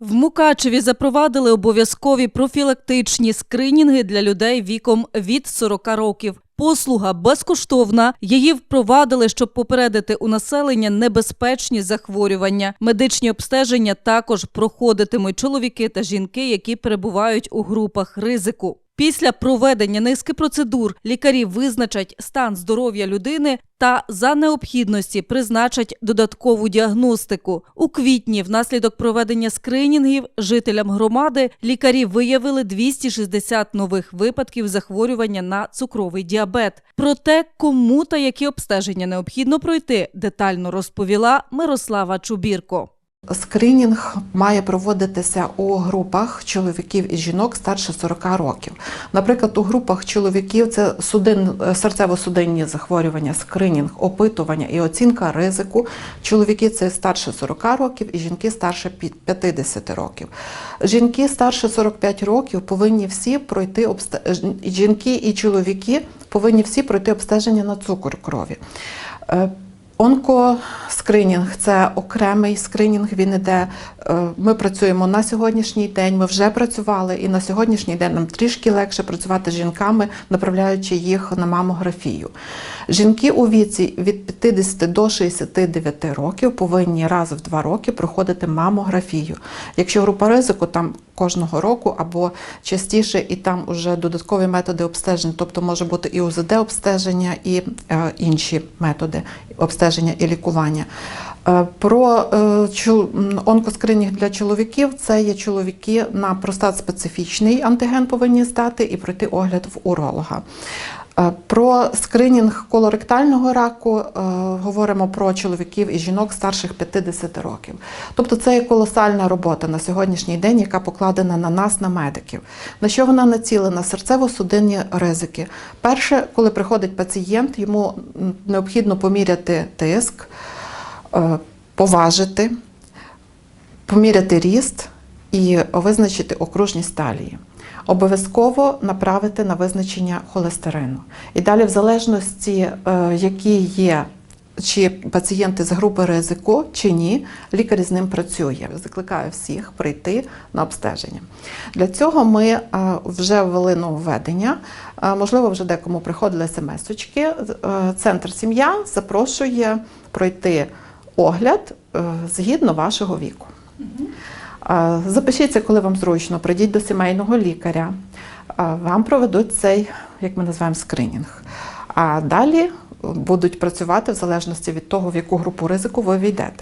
В Мукачеві запровадили обов'язкові профілактичні скринінги для людей віком від 40 років. Послуга безкоштовна. Її впровадили, щоб попередити у населення небезпечні захворювання. Медичні обстеження також проходитимуть чоловіки та жінки, які перебувають у групах ризику. Після проведення низки процедур лікарі визначать стан здоров'я людини та за необхідності призначать додаткову діагностику. У квітні, внаслідок проведення скринінгів, жителям громади лікарі виявили 260 нових випадків захворювання на цукровий діабет. Про те, кому та які обстеження необхідно пройти, детально розповіла Мирослава Чубірко. Скринінг має проводитися у групах чоловіків і жінок старше 40 років. Наприклад, у групах чоловіків це судин, серцево-судинні захворювання, скринінг, опитування і оцінка ризику. Чоловіки це старше 40 років і жінки старше пі- 50 років. Жінки старше 45 років повинні всі пройти обсте... жінки і чоловіки повинні всі пройти обстеження на цукор крові. Онкоскринінг це окремий скринінг. Він іде. е, Ми працюємо на сьогоднішній день. Ми вже працювали, і на сьогоднішній день нам трішки легше працювати з жінками, направляючи їх на мамографію. Жінки у віці від 50 до 69 років повинні раз в два роки проходити мамографію. Якщо група ризику, там кожного року або частіше, і там вже додаткові методи обстежень, тобто може бути і УЗД обстеження, і е, інші методи обстеження і лікування. Е, Про е, онкоскринінг для чоловіків це є чоловіки на простат специфічний антиген повинні стати і пройти огляд в уролога. Е, Про скринінг колоректального раку говоримо про чоловіків і жінок старших 50 років. Тобто це є колосальна робота на сьогоднішній день, яка покладена на нас, на медиків. На що вона націлена? Серцево-судинні ризики. Перше, коли приходить пацієнт, йому необхідно поміряти тиск, поважити, поміряти ріст і визначити окружність талії. Обов'язково направити на визначення холестерину. І далі, в залежності, е, які є чи пацієнти з групи ризику чи ні, лікар з ним працює. Закликаю всіх прийти на обстеження. Для цього ми е, вже ввели нововведення. Е, Можливо, вже декому приходили смс-очки. Е, Центр сім'я запрошує пройти огляд е, згідно вашого віку. Запишіться, коли вам зручно, прийдіть до сімейного лікаря. Вам проведуть цей, як ми називаємо, скринінг. А далі будуть працювати в залежності від того, в яку групу ризику ви війдете.